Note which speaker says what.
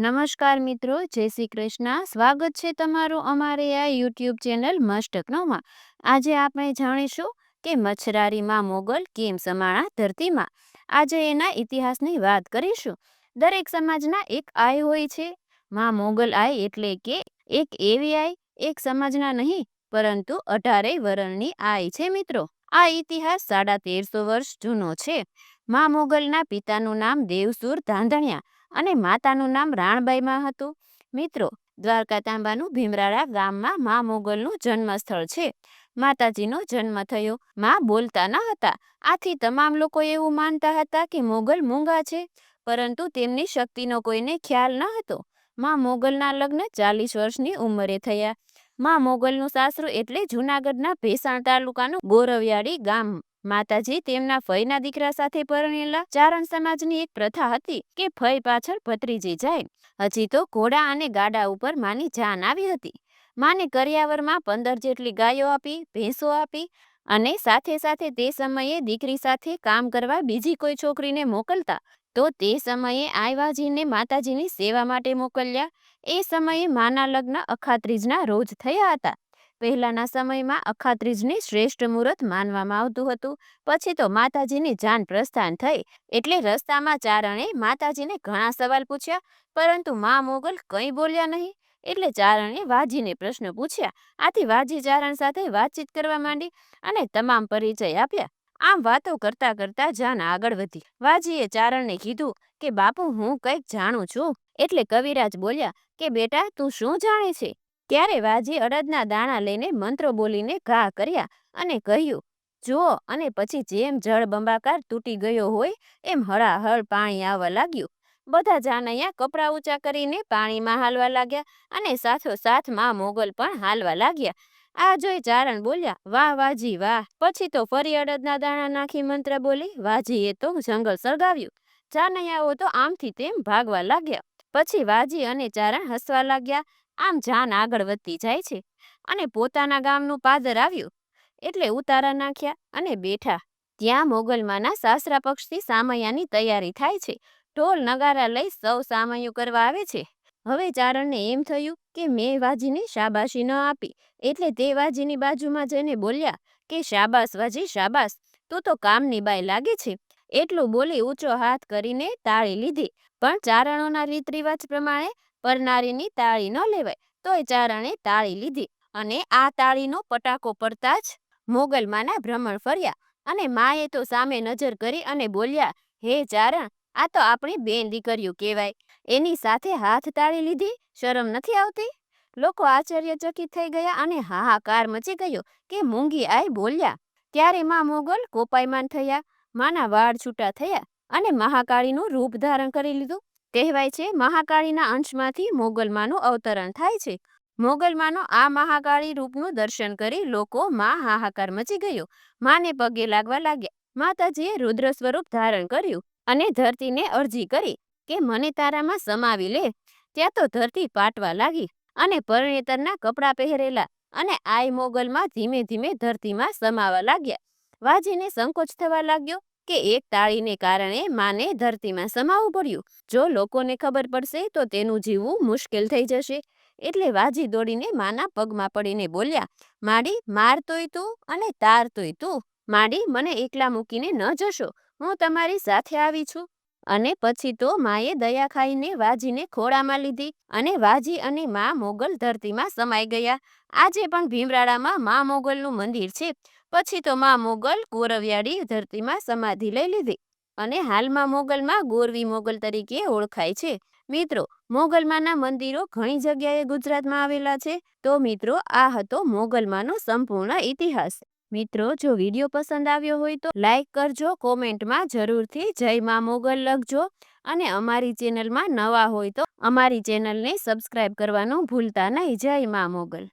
Speaker 1: નમસ્કાર મિત્રો, જય શ્રી કૃષ્ણ. સ્વાગત છે તમારું અમારે આ યુટ્યુબ ચેનલ મસ્ટકનોમાં આજે આપણે જાણીશું કે મચ્છરારીમાં મોગલ કેમ સમાણા ધરતીમાં? આજે એના ઇતિહાસની વાત કરીશું. દરેક સમાજના એક આય હોય છે. માં મોગલ આય એટલે કે એક એવી આય એક સમાજના નહીં, પરંતુ અઢારેય વરણની આય છે મિત્રો. આ ઇતિહાસ સાડા તેરસો વર્ષ જૂનો છે. માં મોગલના પિતાનું નામ દેવસુર ધાંધણિયા. અને માતાનું નામ રાણબાઈમાં હતું. મિત્રો દ્વારકા તાંબાનું ભીમરાળા ગામમાં મા મોગલનું જન્મસ્થળ છે. માતાજીનો જન્મ થયો. મા બોલતા ન હતા. આથી તમામ લોકો એવું માનતા હતા કે મોગલ મૂંગા છે, પરંતુ તેમની શક્તિનો કોઈને ખ્યાલ ન હતો. મા મોગલના લગ્ન ચાલીસ વર્ષની ઉંમરે થયા. મા મોગલનું સાસરું એટલે જૂનાગઢના ભેસાણ તાલુકાનું ગોરવિયાળી ગામ માતાજી તેમના ફઈના દીકરા સાથે પરણેલા ચારણ સમાજની એક પ્રથા હતી કે ફઈ પાછળ ભત્રીજી જાય. હજી તો ઘોડા અને ગાડા ઉપર માની જાન આવી હતી. માને કરિયાવરમાં પંદર જેટલી ગાયો આપી, ભેંસો આપી અને સાથે સાથે તે સમયે દીકરી સાથે કામ કરવા બીજી કોઈ છોકરીને મોકલતા, તો તે સમયે આયવાજીને માતાજીની સેવા માટે મોકલ્યા. એ સમયે માના લગ્ન અખાત્રીજના રોજ થયા હતા. પહેલાના સમયમાં અખાત્રીજને શ્રેષ્ઠ મુહૂર્ત માનવામાં આવતું હતું. પછી તો માતાજીની જાન પ્રસ્થાન થઈ એટલે રસ્તામાં ચારણે માતાજીને ઘણા સવાલ પૂછ્યા, પરંતુ મા મોગલ કંઈ બોલ્યા નહીં. એટલે ચારણે વાજીને પ્રશ્ન પૂછ્યા. આથી વાજી ચારણ સાથે વાતચીત કરવા માંડી અને તમામ પરિચય આપ્યા. આમ વાતો કરતા કરતા જાન આગળ વધી. વાજીએ ચારણને કીધું કે, બાપુ, હું કંઈક જાણું છું. એટલે કવિરાજ બોલ્યા કે, બેટા, તું શું જાણે છે? ત્યારે વાજી અડદના દાણા લઈને મંત્રો બોલીને ઘા કર્યા અને કહ્યું, જુઓ, અને પછી જેમ જળ બંબાકાર તૂટી ગયો હોય, એમ હળાહળ પાણી આવવા લાગ્યું. બધા જાનૈયા કપડાં ઊંચા કરીને પાણીમાં હાલવા લાગ્યા અને સાથો સાથમાં મોગલ પણ હાલવા લાગ્યા. આ જોઈ ચારણ બોલ્યા, વાહ, વાજી, વાહ. પછી તો ફરી અડદના દાણા નાખી મંત્ર બોલી વાજીએ તો જંગલ સળગાવ્યું. જાનૈયાઓ તો આમથી તેમ ભાગવા લાગ્યા. પછી વાજી અને ચારણ હસવા લાગ્યા આમ જાન આગળ વધતી જાય છે. અને પોતાના ગામનું પાદર આવ્યું, એટલે ઉતારા નાખ્યા અને બેઠા. ત્યાં મોગલમાના સાસરા પક્ષથી સામૈયાની તૈયારી થાય છે. ઢોલ નગારા લઈ સૌ સામૈયું કરવા આવે છે. હવે ચારણને એમ થયું કે મેં વાજીને શાબાશી ન આપી, એટલે તે વાજીની બાજુમાં જઈને બોલ્યા કે, શાબાશ વાજી, શાબાશ, તું તો કામની બાય લાગે છે. એટલું બોલી ઊંચો હાથ કરીને તાળી લીધી. પણ ચારણોના રીત રિવાજ પ્રમાણે પરનારીની તાળી ન લેવાય, તોય ચારણે તાળી લીધી અને આ તાળીનો પટાકો પડતા જ મોગલમાના ભ્રમણ ફર્યા અને માએ તો સામે નજર કરી અને બોલ્યા, હે ચારણ, આ તો આપણી બેન દીકરીઓ કહેવાય. એની સાથે હાથ તાળી લીધી, શરમ નથી આવતી? લોકો આશ્ચર્યચકિત થઈ ગયા અને હાહાકાર મચી ગયો કે મૂંગી આઈ બોલ્યા, ત્યારે માં મોગલ કોપાયમાન થયા, માના વાળ છૂટા થયા અને મહાકાળીનું રૂપ ધારણ કરી લીધું. કહેવાય છે, મહાકાળીના અંશમાંથી મોગલમાનું અવતરણ થાય છે. મોગલમાનો આ મહાકાળી રૂપનું દર્શન કરી લોકો માં હાહાકાર મચી ગયો. માને પગે લાગવા લાગ્યા. માતાજીએ રુદ્ર સ્વરૂપ ધારણ કર્યું અને ધરતીને અરજી કરી કે મને તારામાં સમાવી લે. ત્યાં તો ધરતી પાટવા લાગી અને પરણેતરના કપડાં પહેરેલા અને આય મોગલમાં ધીમે ધીમે ધરતીમાં સમાવા લાગ્યા. વાજીને સંકોચ થવા લાગ્યો કે એક તાળીને કારણે માને ધરતીમાં સમાવવું પડ્યું. જો લોકોને ખબર પડશે, તો તેનું જીવવું મુશ્કેલ થઈ જશે. એટલે વાજી દોડીને માના પગમાં પડીને બોલ્યા, માડી મારતોય તું અને તારતોય તું. માડી, મને એકલા મૂકીને ન જશો. હું તમારી સાથે આવી છું. અને પછી તો માએ દયા ખાઈને વાજીને ખોળામાં લીધી અને વાજી અને મા મોગલ ધરતીમાં સમાઈ ગયા. આજે પણ ભીમરાડામાં મા મોગલનું મંદિર છે. પછી તો મા મોગલ ગોરવિયાળી ધરતીમાં સમાધિ લઈ લીધી અને હાલમાં મોગલમાં ગોરવી મોગલ તરીકે ઓળખાય છે. મિત્રો, મોગલમાના મંદિરો ઘણી જગ્યાએ ગુજરાતમાં આવેલા છે, તો મિત્રો, આ હતો મોગલમાનો સંપૂર્ણ ઇતિહાસ. મિત્રો, જો વીડિયો પસંદ આવ્યો હોય તો લાઇક કરજો, કોમેન્ટમાં જરૂરથી જય મા મોગલ લખજો અને અમારી ચેનલમાં નવા હોય તો અમારી ચેનલને સબસ્ક્રાઇબ કરવાનું ભૂલતા નહીં. જય મા મોગલ.